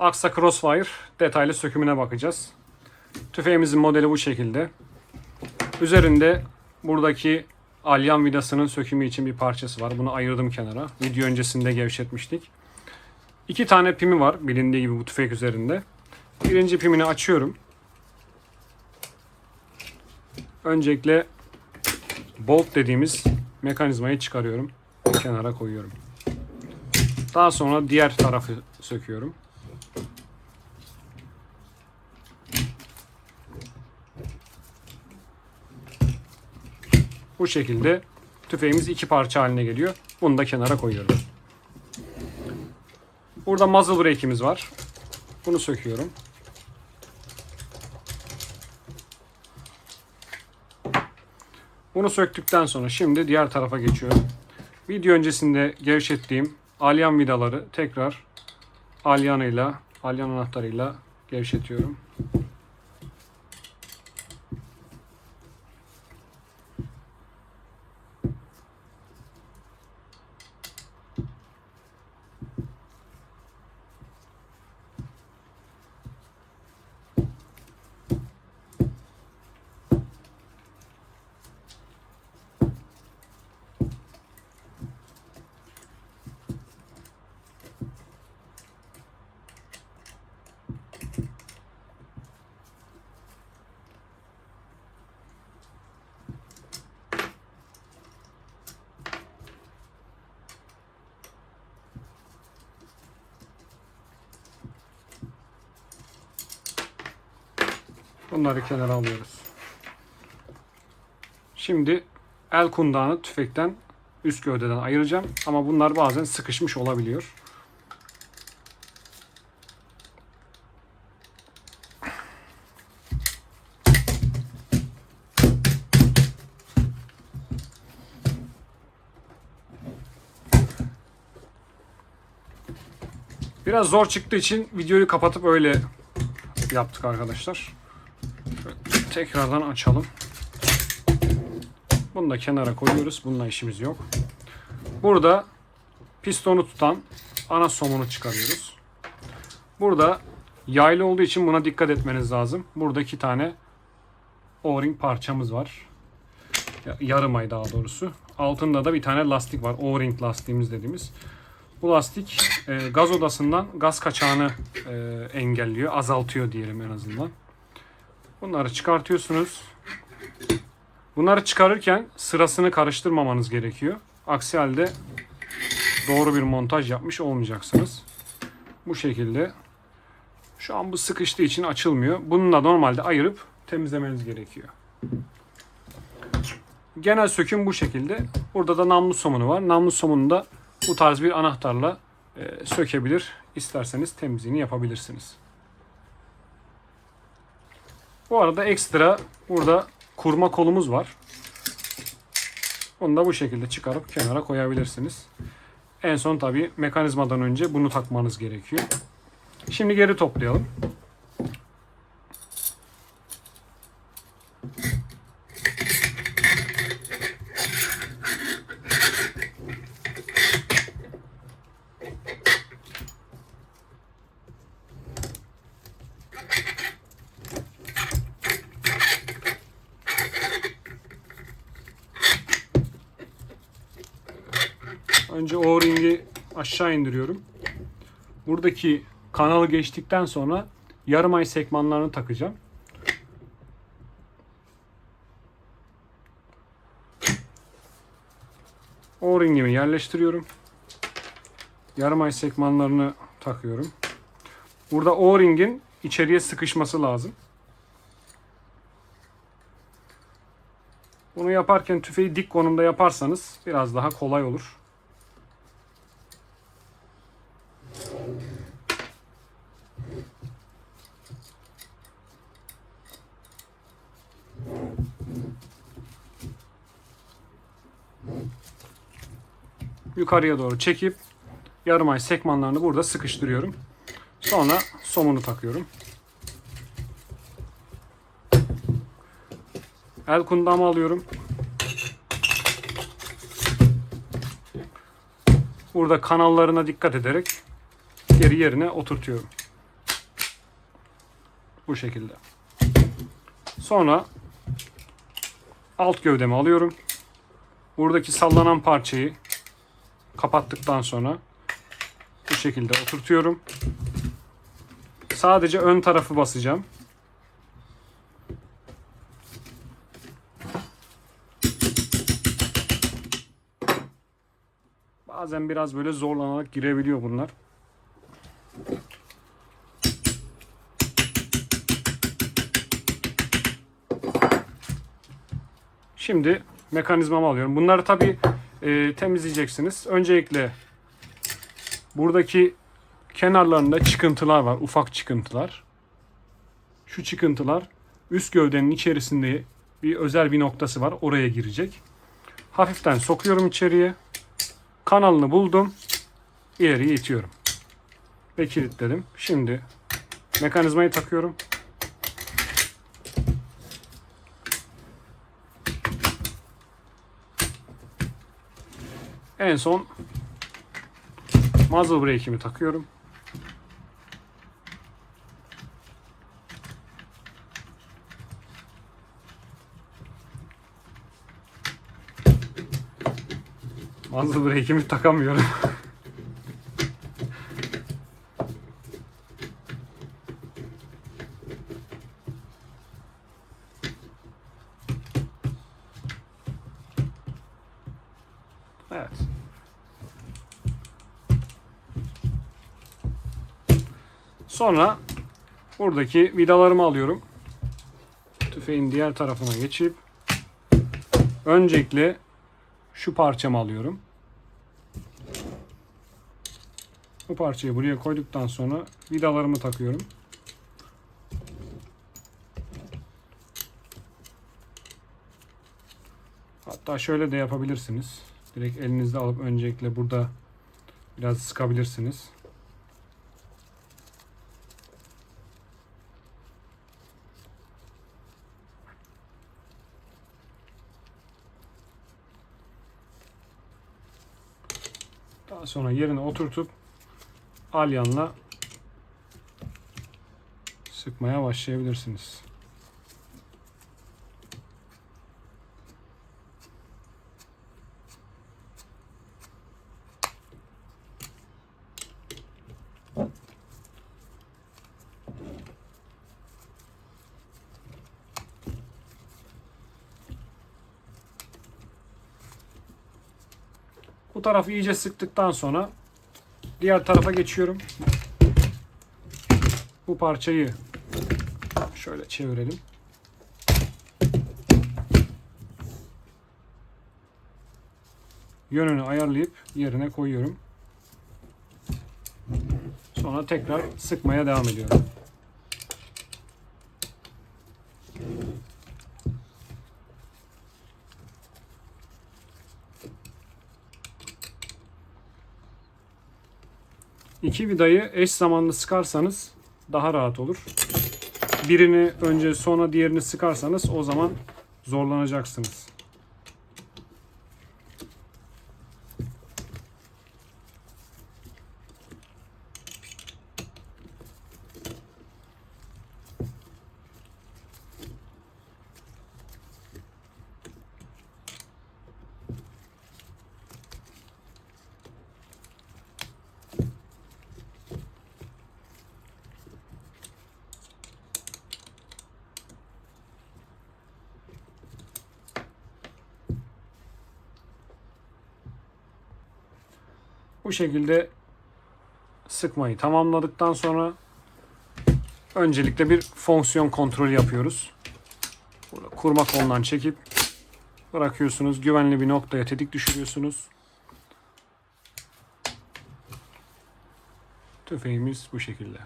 Aksa Crossfire detaylı sökümüne bakacağız. Tüfeğimizin modeli bu şekilde. Üzerinde buradaki alyan vidasının sökümü için bir parçası var. Bunu ayırdım kenara. Video öncesinde gevşetmiştik. İki tane pimi var bilindiği gibi bu tüfek üzerinde. Birinci pimini açıyorum. Öncelikle bolt dediğimiz mekanizmayı çıkarıyorum. Kenara koyuyorum. Daha sonra diğer tarafı söküyorum. Bu şekilde tüfeğimiz iki parça haline geliyor. Bunu da kenara koyuyorum. Burada muzzle brake'imiz var. Bunu söküyorum. Bunu söktükten sonra şimdi diğer tarafa geçiyorum. Video öncesinde gevşettiğim alyan vidaları tekrar alyanıyla, alyan anahtarıyla gevşetiyorum. Bunları kenara alıyoruz. Şimdi el kundağını tüfekten üst gövdeden ayıracağım. Ama bunlar bazen sıkışmış olabiliyor. Biraz zor çıktığı için videoyu kapatıp öyle yaptık arkadaşlar. Tekrardan açalım. Bunu da kenara koyuyoruz. Bununla işimiz yok. Burada pistonu tutan ana somunu çıkarıyoruz. Burada yaylı olduğu için buna dikkat etmeniz lazım. Burada iki tane o-ring parçamız var. Ya- Yarım ay daha doğrusu. Altında da bir tane lastik var. O-ring lastiğimiz dediğimiz. Bu lastik e, gaz odasından gaz kaçağını e, engelliyor, azaltıyor diyelim en azından. Bunları çıkartıyorsunuz. Bunları çıkarırken sırasını karıştırmamanız gerekiyor. Aksi halde doğru bir montaj yapmış olmayacaksınız. Bu şekilde. Şu an bu sıkıştığı için açılmıyor. Bununla normalde ayırıp temizlemeniz gerekiyor. Genel söküm bu şekilde. Burada da namlu somunu var. Namlu somunu da bu tarz bir anahtarla e, sökebilir. İsterseniz temizliğini yapabilirsiniz. Bu arada ekstra burada kurma kolumuz var. Onu da bu şekilde çıkarıp kenara koyabilirsiniz. En son tabi mekanizmadan önce bunu takmanız gerekiyor. Şimdi geri toplayalım. Önce O-ring'i aşağı indiriyorum. Buradaki kanalı geçtikten sonra yarım ay sekmanlarını takacağım. O-ring'imi yerleştiriyorum. Yarım ay sekmanlarını takıyorum. Burada O-ring'in içeriye sıkışması lazım. Bunu yaparken tüfeği dik konumda yaparsanız biraz daha kolay olur. Yukarıya doğru çekip yarım ay sekmanlarını burada sıkıştırıyorum. Sonra somunu takıyorum. El kundağımı alıyorum. Burada kanallarına dikkat ederek geri yerine oturtuyorum. Bu şekilde. Sonra alt gövdemi alıyorum. Buradaki sallanan parçayı kapattıktan sonra bu şekilde oturtuyorum. Sadece ön tarafı basacağım. Bazen biraz böyle zorlanarak girebiliyor bunlar. Şimdi mekanizmamı alıyorum. Bunları tabi temizleyeceksiniz. Öncelikle buradaki kenarlarında çıkıntılar var. Ufak çıkıntılar. Şu çıkıntılar üst gövdenin içerisinde bir özel bir noktası var. Oraya girecek. Hafiften sokuyorum içeriye. Kanalını buldum. İleriye itiyorum. Ve kilitledim. Şimdi mekanizmayı takıyorum. En son muzzle brake'imi takıyorum. Muzzle brake'imi takamıyorum. Sonra buradaki vidalarımı alıyorum. Tüfeğin diğer tarafına geçip öncelikle şu parçamı alıyorum. Bu parçayı buraya koyduktan sonra vidalarımı takıyorum. Hatta şöyle de yapabilirsiniz. Direkt elinizde alıp öncelikle burada biraz sıkabilirsiniz. Daha sonra yerine oturtup alyanla sıkmaya başlayabilirsiniz. Bu tarafı iyice sıktıktan sonra diğer tarafa geçiyorum. Bu parçayı şöyle çevirelim. Yönünü ayarlayıp yerine koyuyorum. Sonra tekrar sıkmaya devam ediyorum. İki vidayı eş zamanlı sıkarsanız daha rahat olur. Birini önce sonra diğerini sıkarsanız o zaman zorlanacaksınız. Bu şekilde sıkmayı tamamladıktan sonra öncelikle bir fonksiyon kontrolü yapıyoruz. Burada kurma kolundan çekip bırakıyorsunuz. Güvenli bir noktaya tetik düşürüyorsunuz. Tüfeğimiz bu şekilde.